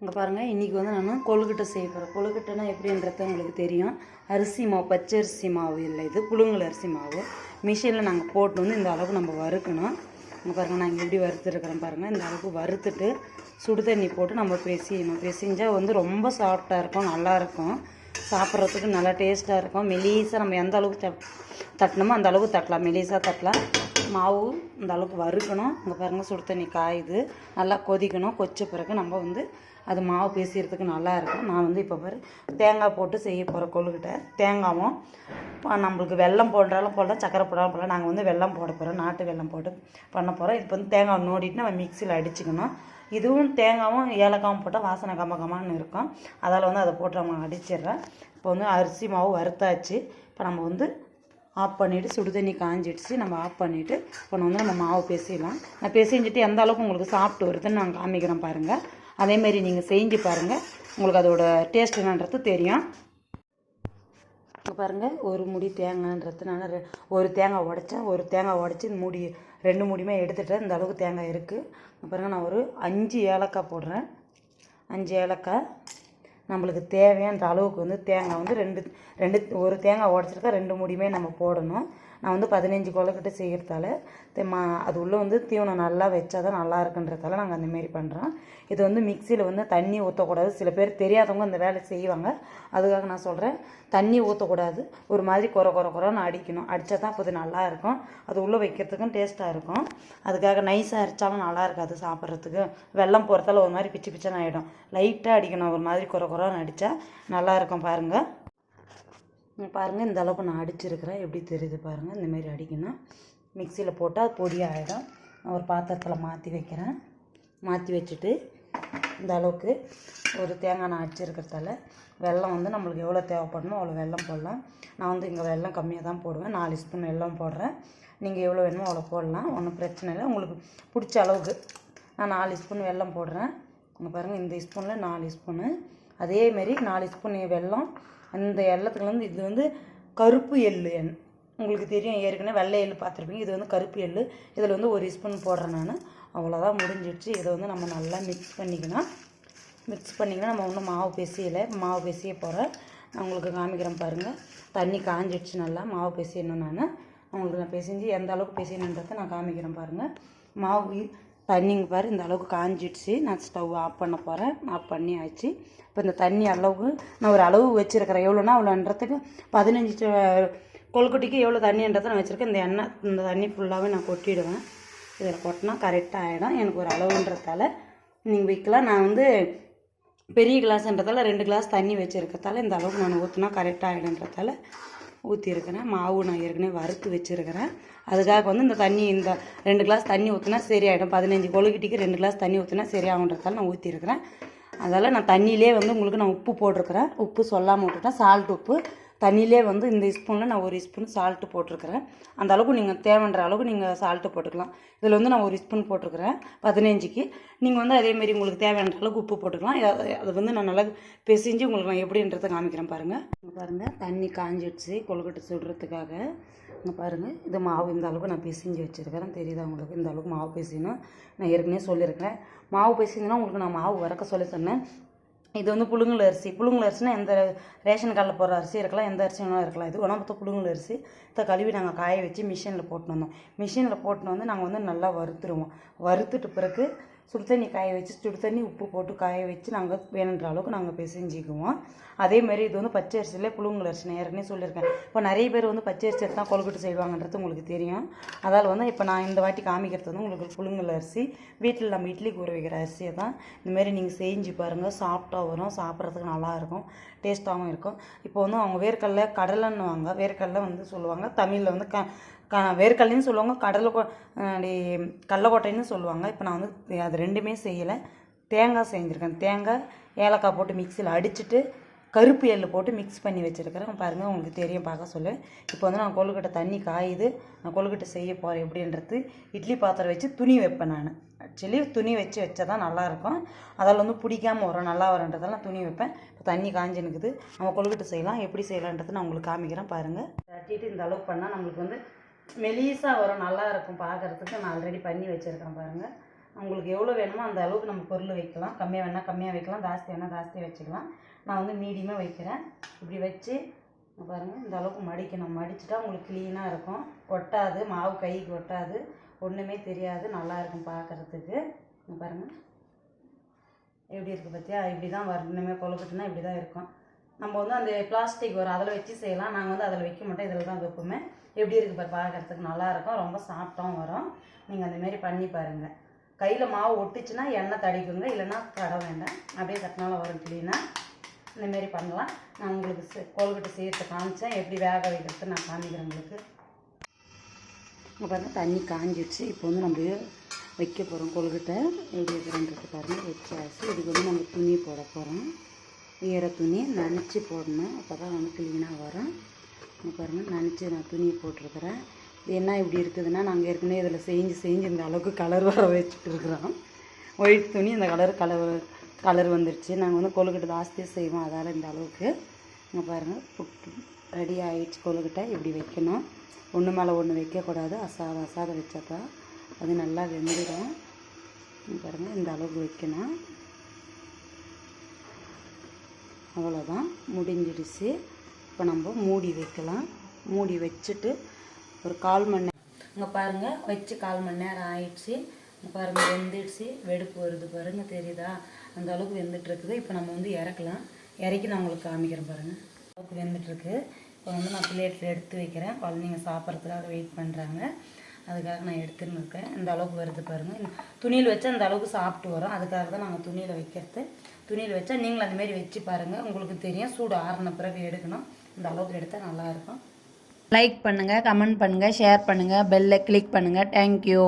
இங்கே பாருங்கள் இன்றைக்கி வந்து நான் கொழுக்கட்டை செய்ய போகிறேன் கொழுக்கட்டைனா எப்படின்றது உங்களுக்கு தெரியும். அரிசி மாவு பச்சரிசி மாவு இல்லை இது புழுங்கல் அரிசி மாவு. மிஷினில் நாங்கள் போட்டு வந்து இந்த அளவுக்கு நம்ம வறுக்கணும். இங்கே பாருங்கள் நாங்கள் எப்படி வறுத்துருக்குறோம் பாருங்கள் இந்த அளவுக்கு வறுத்துட்டு சுடு தண்ணி போட்டு நம்ம பிசையணும். பிசைஞ்சால் வந்து ரொம்ப சாஃப்டாக இருக்கும் நல்லாயிருக்கும் சாப்பிட்றதுக்கு நல்லா டேஸ்ட்டாக இருக்கும். மெலீஸாக நம்ம எந்த அளவுக்கு தட் தட்டணுமோ அந்த அளவுக்கு தட்டலாம். மெலீஸாக தட்டலாம். மாவு இந்த அளவுக்கு வறுக்கணும். இங்கே பாருங்கள் சுடு தண்ணி காயுது. நல்லா கொதிக்கணும். கொச்ச பிறகு நம்ம வந்து அது மாவு பேசிகிறதுக்கு நல்லா இருக்கும். நான் வந்து இப்போ பாரு தேங்காய் போட்டு செய்ய போகிற கொழுக்கிட்ட தேங்காவும் இப்போ நம்மளுக்கு வெல்லம் போடுறாலும் போடலாம் சக்கரை போடாலும் போடலாம். நாங்கள் வந்து வெல்லம் போட போகிறோம் நாட்டு வெல்லம் போட்டு பண்ண போகிறோம் இப்போ வந்து தேங்காய் நோடிட்டு நம்ம மிக்சியில் அடிச்சுக்கணும். இதுவும் தேங்காவும் ஏலக்காவும் போட்டால் வாசனை கம்ம கமான்னு இருக்கும். அதால் வந்து அதை போட்டு நம்ம அடிச்சிடுறேன் இப்போ வந்து அரிசி மாவு வறுத்தாச்சு. இப்போ நம்ம வந்து ஆஃப் பண்ணிவிட்டு சுடு தண்ணி காஞ்சிடுச்சு. நம்ம ஆஃப் பண்ணிவிட்டு இப்போ வந்து நம்ம மாவு பேசிடலாம். நான் பிசைஞ்சிட்டு எந்த அளவுக்கு உங்களுக்கு சாப்பிட்டு வருதுன்னு நான் காமிக்கிறேன் பாருங்கள் அதேமாரி நீங்கள் செஞ்சு பாருங்கள் உங்களுக்கு அதோட டேஸ்ட் என்னன்றது தெரியும். பாருங்கள் ஒரு முடி தேங்காய்ன்றது. நான் ரெ- ஒரு தேங்காய் உடைச்சேன். ஒரு தேங்காய் உடச்சி இந்த மூடி ரெண்டு முடியுமே எடுத்துட்டேன். இந்த அளவுக்கு தேங்காய் இருக்குது பாருங்கள் நான் ஒரு அஞ்சு ஏலக்காய் போடுறேன். அஞ்சு ஏலக்காய். நம்மளுக்கு தேவையான அளவுக்கு வந்து தேங்காய் வந்து ரெண்டு ரெண்டு ஒரு தேங்காய் உடச்சிருக்கா ரெண்டு முடியுமே நம்ம போடணும். நான் வந்து பதினஞ்சு கொழுக்கட்டை செய்கிறதால மா அது உள்ளே வந்து தீவனம் நல்லா வச்சா தான் நல்லா இருக்குன்றதால நாங்கள் அந்தமாரி பண்ணுறோம் இது வந்து மிக்சியில் வந்து தண்ணி ஊற்றக்கூடாது சில பேர் தெரியாதவங்க அந்த வேலை செய்வாங்க. அதுக்காக நான் சொல்கிறேன் தண்ணி ஊற்றக்கூடாது ஒரு மாதிரி குறை குறை குறைன்னு அடிக்கணும். அடித்தா தான் அப்போது நல்லா இருக்கும். அது உள்ளே வைக்கிறதுக்கும் டேஸ்ட்டாக இருக்கும். அதுக்காக நைஸாக அரைச்சாலும் நல்லா இருக்காது சாப்பிட்றதுக்கு. வெள்ளம் போகிறதால ஒரு மாதிரி பிச்சு பிச்சுன்னு ஆகிடும் லைட்டாக அடிக்கணும். ஒரு மாதிரி குறை குறைன்னு அடித்தா நல்லா இருக்கும் பாருங்கள் பாருங்கள் இந்த அளவுக்கு நான் அடிச்சிருக்கிறேன். எப்படி தெரியுது பாருங்கள் இந்த மாதிரி அடிக்கணும். மிக்சியில் போட்டால் அது பொடி ஆகிடும் நான் ஒரு பாத்திரத்தில் மாற்றி வைக்கிறேன். மாற்றி வச்சுட்டு இந்த அளவுக்கு ஒரு தேங்காய் நான் அடிச்சிருக்கிறதால வெல்லம் வந்து நம்மளுக்கு எவ்வளோ தேவைப்படணுமோ அவ்வளோ வெல்லம் போடலாம். நான் வந்து இங்கே வெல்லம் கம்மியாக தான் போடுவேன். நாலு ஸ்பூன் வெல்லம் போடுறேன். நீங்கள் எவ்வளோ வேணுமோ அவ்வளோ போடலாம். ஒன்றும் பிரச்சனை இல்லை. உங்களுக்கு பிடிச்ச அளவுக்கு நான் நாலு ஸ்பூன் வெல்லம் போடுறேன். இங்கே பாருங்கள் இந்த ஸ்பூனில் நாலு ஸ்பூனு. அதேமாரி நாலு ஸ்பூன் வெல்லம் அந்த எல்லத்துலேருந்து இது வந்து கருப்பு எள்ளு எண். உங்களுக்கு தெரியும் ஏற்கனவே வெள்ளை எள்ளு பார்த்துருப்பீங்க. இது வந்து கருப்பு எள்ளு. இதில் வந்து ஒரு ஸ்பூன் போடுறேன் நான். அவ்வளோதான் முடிஞ்சிடுச்சு. இதை வந்து நம்ம நல்லா மிக்ஸ் பண்ணிக்கணும். மிக்ஸ் பண்ணிங்கன்னா நம்ம ஒன்றும் மாவு பிசையலை. மாவு பிசைய போகிறேன். நான் உங்களுக்கு காமிக்கிறேன் பாருங்கள் தண்ணி காஞ்சிடுச்சு நல்லா. மாவு பிசையணும் நான். உங்களுக்கு நான் பேசிஞ்சு எந்த அளவுக்கு பிசையணுன்றதை நான் காமிக்கிறேன் பாருங்கள் மாவு தண்ணிங்க பாரு இந்த அளவுக்கு காஞ்சிடுச்சு. நான் ஸ்டவ் ஆஃப் பண்ண போகிறேன் ஆஃப் பண்ணி ஆச்சு இப்போ இந்த தண்ணி அளவுக்கு நான் ஒரு அளவு வச்சுருக்கிறேன். எவ்வளோனா அவ்வளோன்றதுக்கு பதினஞ்சு ச- எவ்வளோ தண்ணின்றதை நான் வச்சுருக்கேன். இந்த எண்ணெய் இந்த தண்ணி ஃபுல்லாகவே நான் கொட்டிடுவேன். இதில் கொட்டினா கரெக்டாக ஆகிடும் எனக்கு ஒரு அளவுன்றதால நீங்கள் வைக்கலாம். நான் வந்து பெரிய கிளாஸ்ன்றதால ரெண்டு கிளாஸ் தண்ணி வச்சுருக்கதால இந்த அளவுக்கு நான் ஊற்றினா கரெக்டாக ஆகிடுன்றதால ஊற்றிருக்கிறேன் மாவு நான் ஏற்கனவே வறுத்து வச்சுருக்கிறேன். அதுக்காக வந்து இந்த தண்ணி இந்த ரெண்டு கிளாஸ் தண்ணி ஊற்றினா சரியாயிடும். பதினஞ்சு கொழுக்கிட்டிக்கு ரெண்டு கிளாஸ் தண்ணி ஊற்றினா சரியாகுன்றதால நான் ஊற்றிருக்கிறேன் அதால் நான் தண்ணியிலே வந்து உங்களுக்கு நான் உப்பு போட்டிருக்கிறேன். உப்பு சொல்லாமல் விட்டுட்டேன். சால்ட் உப்பு. தண்ணியிலே வந்து இந்த ஸ்பூனில் நான் ஒரு ஸ்பூன் சால்ட்டு போட்டிருக்கிறேன். அந்த அளவுக்கு நீங்கள் தேவைன்ற அளவுக்கு நீங்கள் சால்ட்டு போட்டுக்கலாம். இதில் வந்து நான் ஒரு ஸ்பூன் போட்டிருக்கிறேன் பதினஞ்சுக்கு. நீங்கள் வந்து அதேமாரி உங்களுக்கு தேவையான அளவுக்கு உப்பு போட்டுக்கலாம். அது வந்து நான் நல்லா பிசைஞ்சு உங்களுக்கு நான் எப்படின்றத காமிக்கிறேன் பாருங்கள் பாருங்கள் தண்ணி காஞ்சிடுச்சு கொழுக்கட்டை சுடுறதுக்காக. இங்கே பாருங்கள் இது மாவு இந்த அளவுக்கு நான் பிசைஞ்சு வச்சுருக்கிறேன். தெரியுதா உங்களுக்கு? இந்த அளவுக்கு மாவு பிசையணும். நான் ஏற்கனவே சொல்லியிருக்கிறேன். மாவு பிசைஞ்சுன்னா உங்களுக்கு நான் மாவு வறக்க சொல்லி சொன்னேன். இது வந்து புழுங்கல் அரிசி. புழுங்கல் அரிசினா எந்த ரேஷன் கார்டில் போடுற அரிசி இருக்கலாம் எந்த அரிசி வேணாலும் இருக்கலாம். இது உணவு புழுங்கல் அரிசி. இதை கழுவி நாங்கள் காய வச்சு மிஷினில் போட்டுன்னு வந்தோம். மிஷினில் போட்டுன்னு வந்து நாங்கள் வந்து நல்லா வறுத்துருவோம். வறுத்துட்டு பிறகு சுடு தண்ணி காய வச்சு சுடு தண்ணி உப்பு போட்டு காய வச்சு நாங்கள் வேணுன்ற அளவுக்கு நாங்கள் பிசைஞ்சிக்குவோம். அதே மாதிரி இது வந்து பச்சை அரிசியில் புழுங்கல் அரிசி நான் ஏற்கனவே சொல்லியிருக்கேன். இப்போ நிறைய பேர் வந்து பச்சை அரிசி தான் கொழுக்கட்டு செய்வாங்கன்றது உங்களுக்கு தெரியும். அதால் வந்து இப்போ நான் இந்த வாட்டி காமிக்கிறது வந்து உங்களுக்கு புழுங்கல் அரிசி வீட்டில் நம்ம இட்லி ஊற வைக்கிற அரிசியை தான். இந்தமாரி நீங்கள் செஞ்சு பாருங்கள் சாஃப்டாக வரும் சாப்பிட்றதுக்கு நல்லாயிருக்கும் டேஸ்ட்டாகவும் இருக்கும். இப்போ வந்து அவங்க வேர்க்கடலை கடலைன்னுவாங்க. வேர்க்கடலை வந்து சொல்லுவாங்க. தமிழில் வந்து க க வேர்க்கடலைன்னு சொல்லுவாங்க கடலை கொ அப்படி கடலக்கொட்டைன்னு சொல்லுவாங்க. இப்போ நான் வந்து அது ரெண்டுமே செய்யலை. தேங்காய் செஞ்சுருக்கேன். தேங்காய் ஏலக்காய் போட்டு மிக்சியில் அடிச்சுட்டு கருப்பு எள்ளு போட்டு மிக்ஸ் பண்ணி வச்சுருக்கிறேன். பாருங்கள் உங்களுக்கு தெரியும் பார்க்க சொல்லு. இப்போ வந்து நான் கொழுக்கட்டை தண்ணி காயுது. நான் கொழுக்கட்டை செய்ய போகிறேன் எப்படின்றது இட்லி பாத்திரம் வச்சு துணி வைப்பேன் நான். ஆக்சுவலி துணி வச்சு வச்சா தான் நல்லாயிருக்கும். அதில் வந்து பிடிக்காமல் வரும் நல்லா வரன்றதால நான் துணி வைப்பேன். இப்போ தண்ணி காஞ்சு நிற்குது நம்ம கொழுக்கட்டை செய்யலாம். எப்படி செய்யலான்றது நான் உங்களுக்கு காமிக்கிறேன் பாருங்கள் தட்டிட்டு இந்த அளவுக்கு பண்ணால் நம்மளுக்கு வந்து மெலிசாக வரும் நல்லா இருக்கும் பார்க்குறதுக்கு. நான் ஆல்ரெடி பண்ணி வச்சுருக்கேன் பாருங்கள் உங்களுக்கு எவ்வளோ வேணுமோ அந்த அளவுக்கு நம்ம பொருள் வைக்கலாம். கம்மியாக வேணால் கம்மியாக வைக்கலாம். ஜாஸ்தி வேணால் ஜாஸ்தியாக வச்சுக்கலாம். நான் வந்து மீடியமாக வைக்கிறேன். இப்படி வச்சு பாருங்கள் இந்த அளவுக்கு மடிக்கணும். மடிச்சுட்டா உங்களுக்கு க்ளீனாக இருக்கும். ஒட்டாது. மாவு கைக்கு ஒட்டாது. ஒன்றுமே தெரியாது. நல்லா இருக்கும் பார்க்குறதுக்கு. பாருங்கள் எப்படி இருக்குது பார்த்தியா இப்படி தான் வரணுமே கொழுக்கட்டுனா இப்படி தான் இருக்கும். நம்ம வந்து அந்த பிளாஸ்டிக் வரும் அதில் வச்சு செய்யலாம். நாங்கள் வந்து அதில் வைக்க மாட்டோம். இதில் தான் வைப்போமே. எப்படி இருக்குது பாரு பார்க்குறதுக்கு நல்லா இருக்கும். ரொம்ப சாஃப்ட்டாகவும் வரும். நீங்கள் அந்தமாரி பண்ணி பாருங்கள் கையில் மாவு ஒட்டுச்சுன்னா எண்ணெய் தடிக்குங்க இல்லைன்னா தட வேண்டாம். அப்படியே தட்டினாலும் வரும் க்ளீனாக இந்தமாரி பண்ணலாம். நான் உங்களுக்கு கோல்கட்டு சேர்த்து காமிச்சேன். எப்படி வேக வைக்கிறது நான் காமிக்கிறேன் உங்களுக்கு. இப்போ பாருங்கள் தண்ணி காஞ்சிடுச்சு இப்போ வந்து நம்ம வைக்க போகிறோம் கொல்கட்டை. எப்படி வைக்கிறோன்றது பாருங்கள் வச்சாச்சு இதுக்கு வந்து நம்ம துணி போட போகிறோம் ஈர துணி நனைச்சி போடணும். அப்போ தான் வந்து க்ளீனாக வரும். பாருங்கள் நினச்சி நான் துணியை போட்டிருக்கிறேன். இது என்ன இப்படி இருக்குதுன்னா நாங்கள் ஏற்கனவே இதில் செஞ்சு செஞ்சு இந்த அளவுக்கு கலர் வர வச்சுட்டு இருக்கிறோம். ஒயிட் துணி இந்த கலர் கலர் கலர் வந்துருச்சு. நாங்கள் வந்து கொழுக்கட்டை ஜாஸ்தியாக செய்வோம். அதால் இந்த அளவுக்கு. இங்கே பாருங்கள் புட்டு ரெடி ஆகிடுச்சு கொழுக்கட்டை இப்படி வைக்கணும். ஒன்று மேலே ஒன்று வைக்கக்கூடாது அசாத அசாத வச்சா தான் அது நல்லா வெந்துடும். பாருங்கள் இந்த அளவுக்கு வைக்கணும். அவ்வளோதான் முடிஞ்சிடுச்சு. இப்போ நம்ம மூடி வைக்கலாம். மூடி வச்சுட்டு ஒரு கால் மணி நேரம். இங்கே பாருங்கள் வச்சு கால் மணி நேரம் ஆயிடுச்சு. இங்கே பாருங்கள் வெந்துடுச்சு. வெடுப்பு வருது பாருங்கள் தெரியுதா? அந்த அளவுக்கு வெந்துட்டுருக்குது இப்போ நம்ம வந்து இறக்கலாம். இறக்கி நான் உங்களுக்கு காமிக்கிறேன் பாருங்கள் அளவுக்கு வெந்துட்டுருக்கு இப்போ வந்து நான் பிளேட்டில் எடுத்து வைக்கிறேன். குழந்தைங்க சாப்பிட்றதுக்காக வெயிட் பண்ணுறாங்க அதுக்காக நான் எடுத்துன்னு இருக்கேன். இந்த அளவுக்கு வருது பாருங்கள் துணியில் வச்சா அந்த அளவுக்கு சாப்பிட்டு வரும். அதுக்காக தான் நாங்கள் துணியில் வைக்கிறது. துணியில் வச்சா நீங்களும் அந்தமாரி வச்சு பாருங்கள் உங்களுக்கு தெரியும். சூடு ஆறின பிறகு எடுக்கணும். இந்த அளவுக்கு எடுத்தால் நல்லாயிருக்கும் லைக் பண்ணுங்கள் கமெண்ட் பண்ணுங்கள் ஷேர் பண்ணுங்கள் பெல்லை கிளிக் பண்ணுங்கள் தேங்க்யூ